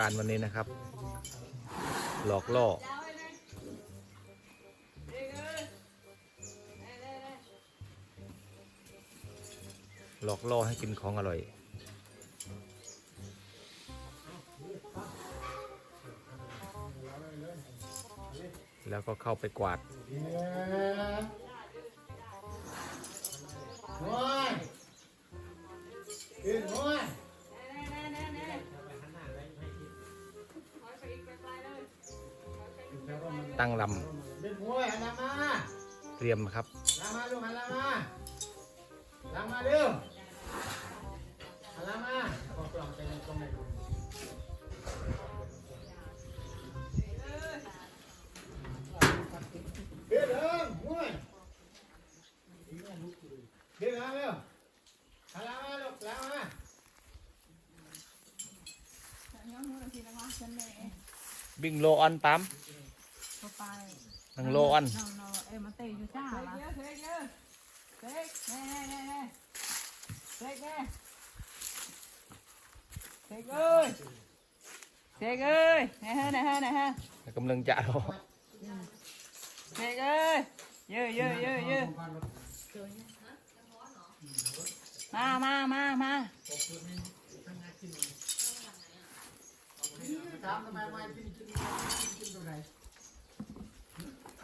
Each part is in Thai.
การวันนี้นะครับ หลอกล่อ หลอกล่อให้กินของอร่อย แล้วก็เข้าไปกวาด ตั้งลเด็กมวยหันหลังมาำเตรียมครับ หลังมาลูกหันหลังมาหลังมาเร็วหันหลังมาเอากล่องไปในกล่องไหนดูเดี๋ยวเดินมวยเดี๋ยวหลังเร็วหันหลังมาลูกหลังมาบิ่งโลออนปั๊มเข้าไป นังโลออนเราเราเอ้ยมาเตะอยู่จ้าละเตะเยอะเตะเยอะเตะ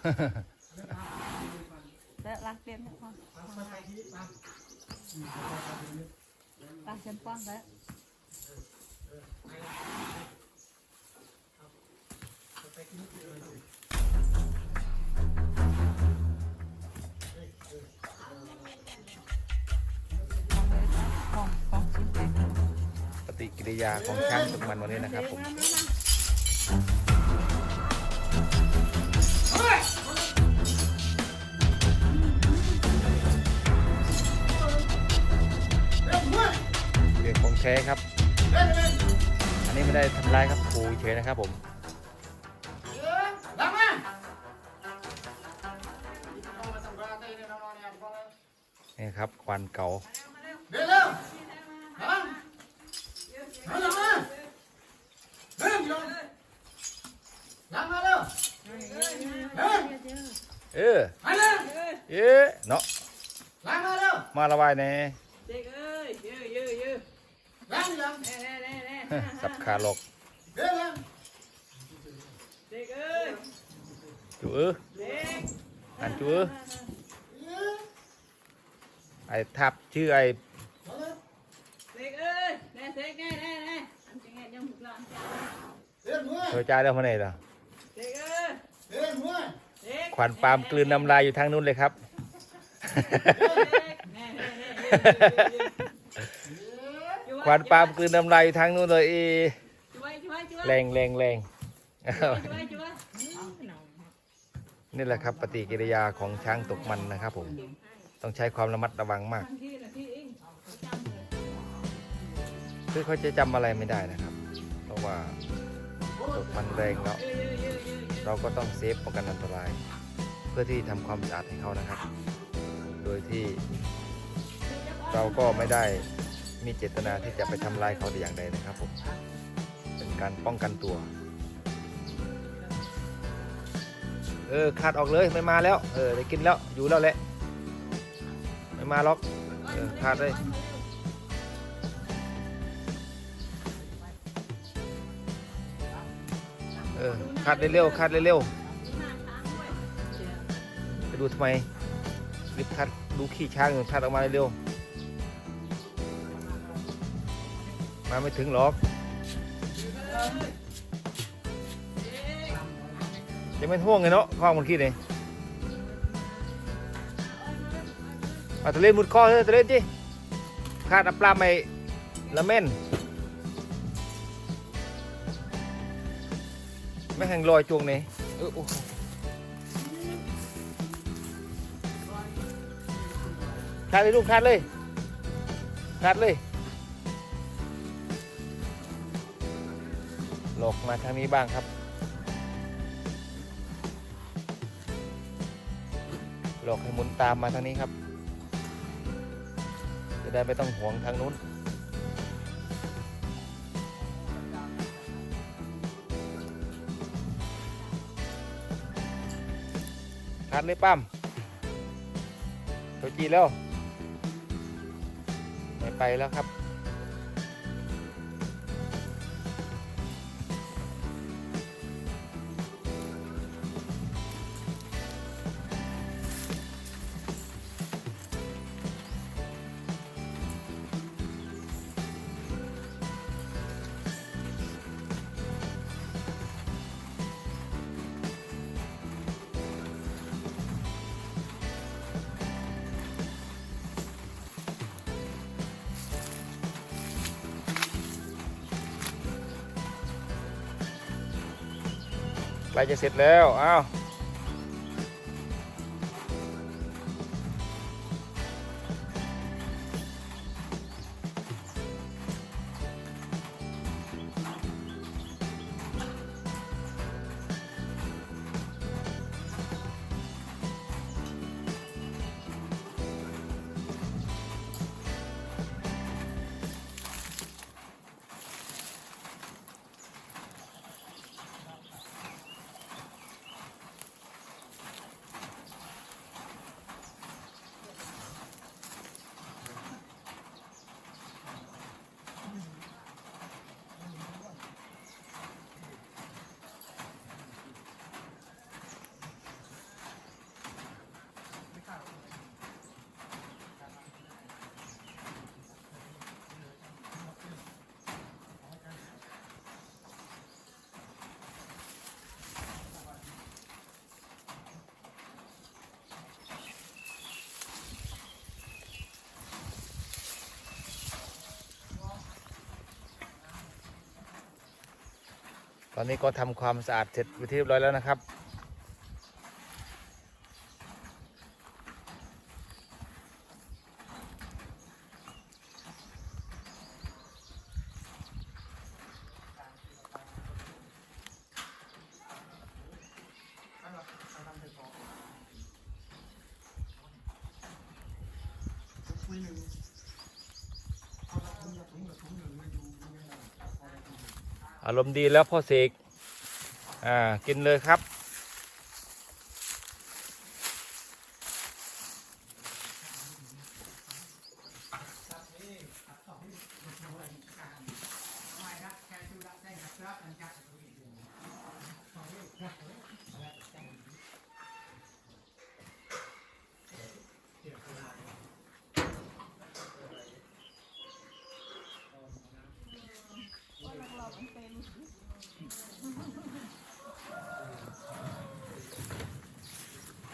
แน่แน่แน่เตะแน่เตะเอ้ยเตะเอ้ยแน่ฮะแน่ฮะแน่ฮะกำลังจะรอเตะเอ้ยเยอะเยอะเยอะเยอะมามามามาถามทำไมไม่กินกินกินตัวรักเต็มเนี่ยพ่อมาไปที่มารักเต็มป้องเตะปฏิกิริยาของช้างตกมันวันนี้นะครับผม เรื่องของแท้ครับ อันนี้ไม่ได้ทำร้ายครับขู่เฉยนะครับผมนี่ครับควันเก่าเร็วเร็วหลังหลังมาเร็วเร็วหลังมาเร็วเออเร็วเอ๊ะเนาะลังมาเร็วมาละวายแน่เสับขาหลอกเร็วเร็วเด็กเอ้ยจูเออเด็กอันจูเออไอ้ทับชื่อไอ้เด็กเอ้ยแน่เด็กแน่แน่แน่อันจริงไงยังหุบหลังจ้าเร็วมวยเธอจ่ายแล้วมาไหนล่ะเด็กเอ้ยเร็วมวยเด็กควันปาล์มกลืนน้ำลายอยู่ทางนู้นเลยครับ แน่แน่แน่ควันปาล์มกลืนน้ำลายอยู่ทางนู้นเลยอีช่วยช่วยช่วยแรงแรงแรงช่วยช่วยนี่แหละครับปฏิกิริยาของช้างตกมันนะครับผม ต้องใช้ความระมัดระวังมากที่นะที่เองคือเขาจะจำอะไรไม่ได้นะครับ เพราะว่าตกมันแรงแล้วเราก็ต้องเซฟป้องกันอันตราย เพื่อที่ทำความสะอาดให้เขานะครับ โดยที่เราก็ไม่ได้ มีเจตนาที่จะไปทำลายเขาแต่อย่างใดนะครับผม เป็นการป้องกันตัว เออขาดออกเลยไม่มาแล้ว เออได้กินแล้วอยู่แล้วแหละ ไม่มาล็อกเออคาดเลยเออคาดเร็วๆคาดเร็วๆไปดูทำไมรีบคัดดูขี้ช้างอยู่คัดออกมาเร็วๆ มาไม่ถึงหรอกจะไม่ท่วงไงเนาะข้อมันขี้เลยมาทะเลมุดคอเลยทะเลจีคาดอัปลาไม่ละเม่นไม่แห่งลอยจวงนี่เออโอ้โหคาดเลยลูกคาดเลยคาดเลย หลอกมาทางนี้บ้างครับ หลอกให้หมุนตามมาทางนี้ครับ จะได้ไม่ต้องห่วงทางนู้น คัดเลยปั้มตัวจีแล้ว ไม่ไปแล้วครับ ใกล้จะเสร็จแล้วอ้าว ตอนนี้ก็ทำความสะอาดเสร็จไปที่เรียบร้อยแล้วนะครับ อารมณ์ดีแล้วพ่อเสกอ่ากินเลยครับ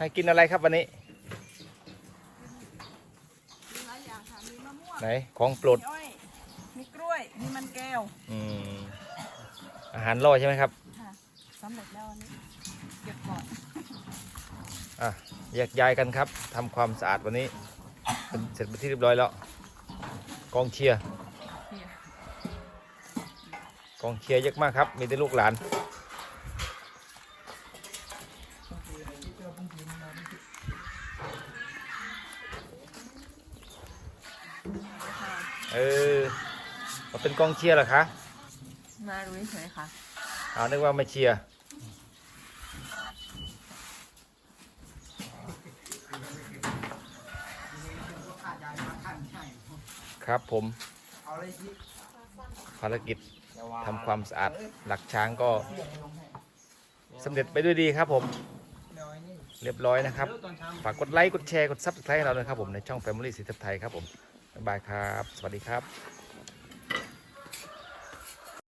ให้กินอะไรครับวันนี้ มีหลายอย่างค่ะ มีมะม่วงไหน ของโปรด มีอ้อย มีกล้วย มีมันแก้ว อืม อาหารล่อใช่ไหมครับ ค่ะสำเร็จแล้วอันนี้ เก็บก่อน อะแยกย้ายกันครับทำความสะอาดวันนี้เป็นเสร็จเป็นที่เรียบร้อยแล้ว กองเชียร์เนี่ยกองเชียร์เยอะมากครับ มีแต่ลูกหลาน เออมาเป็นกองเชียร์เหรอคะมาดูเฉยค่ะอ้าวนึกว่ามาเชียร์ครับผมภารกิจทำความสะอาดหลักช้างก็สำเร็จไปด้วยดีครับผม เรียบร้อยนะครับ ฝากกดไลค์ กดแชร์ กดซับสไครต์เราด้วยครับผม ในช่อง Family สีทับไทยครับผม บายครับ สวัสดีครับ